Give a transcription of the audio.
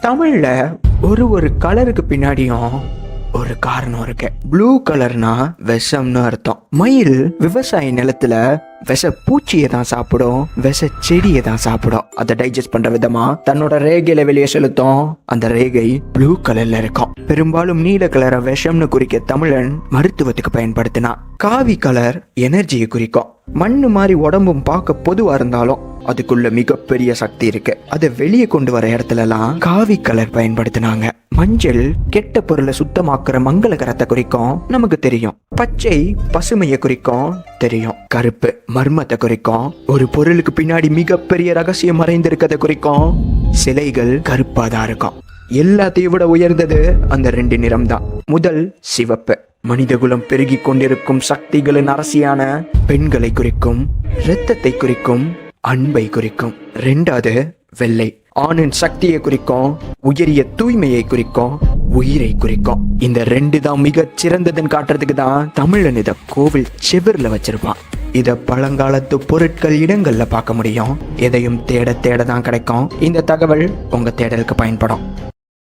தமிழில் ஒரு ஒரு கலருக்கு பின்னாடியும் ஒரு காரணம் இருக்கு. ப்ளூ கலர்னா விஷம்னு அர்த்தம். மயில் விவசாய நிலத்துல விஷ பூச்சியை தான் சாப்பிடும் விஷ செடியை தான் சாப்பிடும். அதை டைஜஸ்ட் பண்ற விதமா தன்னோட ரேகையில வெளியே செலுத்தும். அந்த ரேகை ப்ளூ கலர்ல இருக்கும். பெரும்பாலும் நீல கலரை விஷம்னு குறிக்க தமிழன் மருத்துவத்துக்கு பயன்படுத்தினா காவி கலர் எனர்ஜியை குறிக்கும். மண்ணு மாதிரி உடம்பும் பார்க்க பொதுவா இருந்தாலும் அதுக்குள்ள மிகப்பெரிய சக்தி இருக்கு. அதை வெளியே கொண்டு வர இடத்துலலாம் காவி கலர் பயன்படுத்தினாங்க. மஞ்சள் கெட்ட பொருளை சுத்தமாக்குற மங்களகரத்தை குறிக்கும் நமக்கு தெரியும். பச்சை பசுமையை குறிக்கும் தெரியும். கருப்பு மர்மத்தை குறிக்கும். ஒரு பொருளுக்கு பின்னாடி மிகப்பெரிய ரகசியம் மறைந்திருக்கதை குறிக்கும். சிலைகள் கருப்பாக தான் இருக்கும். எல்லாத்தையும் விட உயர்ந்தது அந்த ரெண்டு நிறம் தான் முதல் சிவப்பு. மனிதகுலம் பெருகிக் கொண்டிருக்கும் சக்திகளின் அரசியான பெண்களை குறிக்கும் இரத்தத்தை குறிக்கும் அன்பை குறிக்கும். ரெண்டாவது வெள்ளை. ஆணின் சக்தியை குறிக்கும் உயரிய தூய்மையை குறிக்கும் உயிரை குறிக்கும். இந்த ரெண்டு தான் மிக சிறந்ததுன்னு காட்டுறதுக்கு தான் தமிழன் இத கோவில் செவிரில் வச்சிருப்பான். இத பழங்காலத்து பொருட்கள் இடங்கள்ல பார்க்க முடியும். எதையும் தேட தேட தான் கிடைக்கும். இந்த தகவல் உங்க தேடலுக்கு பயன்படும்.